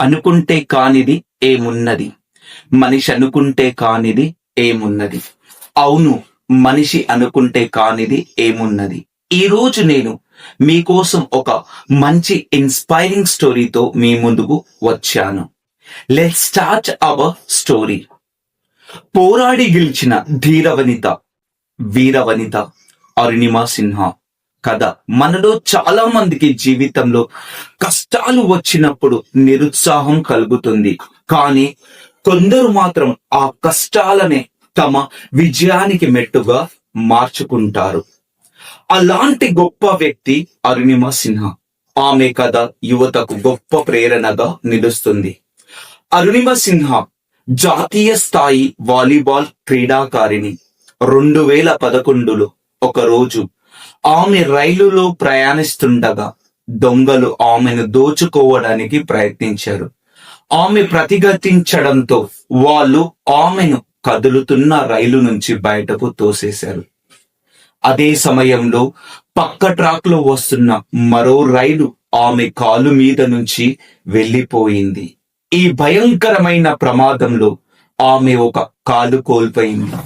అనుకుంటే కానిది ఏమున్నది? మనిషి అనుకుంటే కానిది ఏమున్నది? అవును మనిషి అనుకుంటే కానిది ఏమున్నది? ఈ రోజు నేను మీకోసం ఒక మంచి ఇన్స్పైరింగ్ స్టోరీతో మీ ముందుకు వచ్చాను. లెట్ స్టార్ట్ అవర్ స్టోరీ పోరాడి గెలిచిన ధీరవనిత వీరవనిత అరుణిమా సిన్హా. కథ. మనలో చాలా మందికి జీవితంలో కష్టాలు వచ్చినప్పుడు నిరుత్సాహం కలుగుతుంది. కానీ కొందరు మాత్రం ఆ కష్టాలనే తమ విజయానికి మెట్టుగా మార్చుకుంటారు. అలాంటి గొప్ప వ్యక్తి అరుణిమ సిన్హా ఆమె కథ యువతకు గొప్ప ప్రేరణగా నిలుస్తుంది. అరుణిమ సిన్హా జాతీయ స్థాయి వాలీబాల్ క్రీడాకారిణి. రెండు వేల పదకొండులో ఒక రోజు ఆమె రైలులో ప్రయాణిస్తుండగా దొంగలు ఆమెను దోచుకోవడానికి ప్రయత్నించారు. ఆమె ప్రతిఘటించడంతో వాళ్ళు ఆమెను కదులుతున్న రైలు నుంచి బయటకు తోసేశారు. అదే సమయంలో పక్క ట్రాక్లో వస్తున్న మరో రైలు ఆమె కాలు మీద నుంచి వెళ్ళిపోయింది. ఈ భయంకరమైన ప్రమాదంలో ఆమె ఒక కాలు కోల్పోయింది.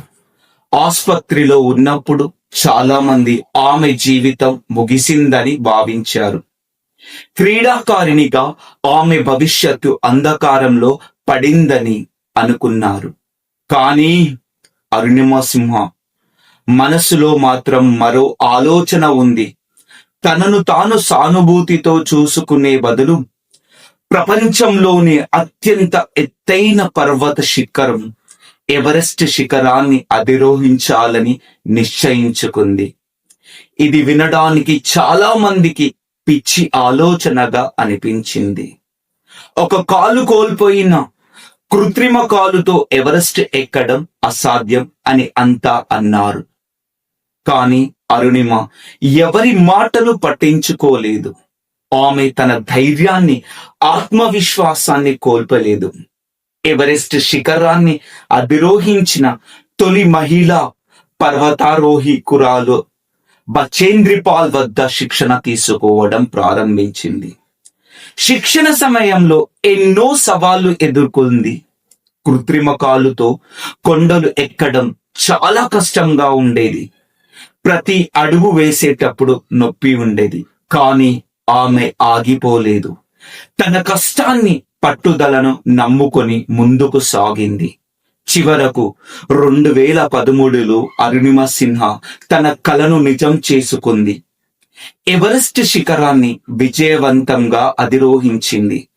ఆసుపత్రిలో ఉన్నప్పుడు చాలా మంది ఆమె జీవితం ముగిసిందని భావించారు. క్రీడాకారిణిగా ఆమె భవిష్యత్తు అంధకారంలో పడిందని అనుకున్నారు. కానీ అరుణిమ సింహ మనసులో మాత్రం మరో ఆలోచన ఉంది. తనను తాను సానుభూతితో చూసుకునే బదులు ప్రపంచంలోని అత్యంత ఎత్తైన పర్వత శిఖరం ఎవరెస్ట్ శిఖరాన్ని అధిరోహించాలని నిశ్చయించుకుంది. ఇది వినడానికి చాలా మందికి పిచ్చి ఆలోచనగా అనిపించింది. ఒక కాలు కోల్పోయిన కృత్రిమ కాలుతో ఎవరెస్ట్ ఎక్కడం అసాధ్యం అని అంతా అన్నారు. కానీ అరుణిమ ఎవరి మాటలు పట్టించుకోలేదు. ఆమె తన ధైర్యాన్ని ఆత్మవిశ్వాసాన్ని కోల్పోలేదు. ఎవరెస్ట్ శిఖరాన్ని అధిరోహించిన తొలి మహిళ పర్వతారోహి కురాలు బచేంద్రిపాల్ వద్ద శిక్షణ తీసుకోవడం ప్రారంభించింది. శిక్షణ సమయంలో ఎన్నో సవాళ్ళు ఎదుర్కొంది. కృత్రిమ కాలుతో కొండలు ఎక్కడం చాలా కష్టంగా ఉండేది. ప్రతి అడుగు వేసేటప్పుడు నొప్పి ఉండేది. కానీ ఆమె ఆగిపోలేదు. తన కష్టాన్ని పట్టుదలను నమ్ముకొని ముందుకు సాగింది. చివరకు రెండు వేల పదమూడులో అరుణిమ సిన్హా తన కలను నిజం చేసుకుంది. ఎవరెస్ట్ శిఖరాన్ని విజయవంతంగా అధిరోహించింది.